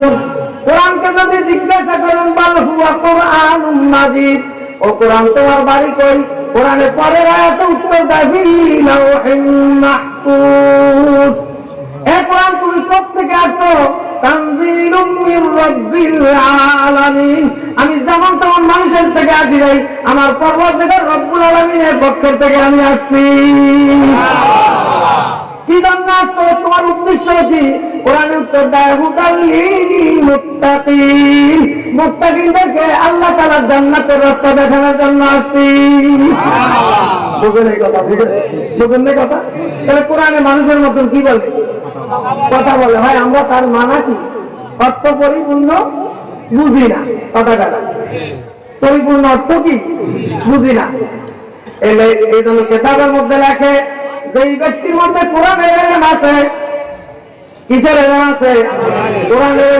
কোরআনকে যদি জিজ্ঞাসা করেন বাল হুয়া কোরআন মাজিদ? ও কোরআন তোমার বাড়ি কই? কোরআনে পরের আয়াতে উত্তর দাবি লাউহিন মাহফুজ। এ কোরআন তুমি কোথেকে আসছো তানজিলুম মির রাব্বিল আলামিন। আমি যেমন তেমন মানুষের থেকে আসি নাই আমার পরবর্তীকার রব্বুল আলামিনের পক্ষের থেকে আমি আসছি। কি জন্য আসতো তোমার উদ্দেশ্য কি? কোরআনে উত্তর দেয় মুত্তাকিন। মুত্তাকিনদেরকে আল্লাহ তাআলার জান্নাতের রাস্তা দেখানোর জন্য আসছি। বুঝলেন এই কথা এই কথা? তাহলে কোরআনে মানুষের মতন কি বলে? কথা বলে। হয় আমরা তার মানা কি? অর্থ পরিপূর্ণ বুঝি না কথাটা পরিপূর্ণ অর্থ কি? বুঝি না। এলে এই জন্য কেতাবের মধ্যে লেখে যে ব্যক্তির মধ্যে কোরআনের আছে কিসের এলেম আছে কোরআনের এলেম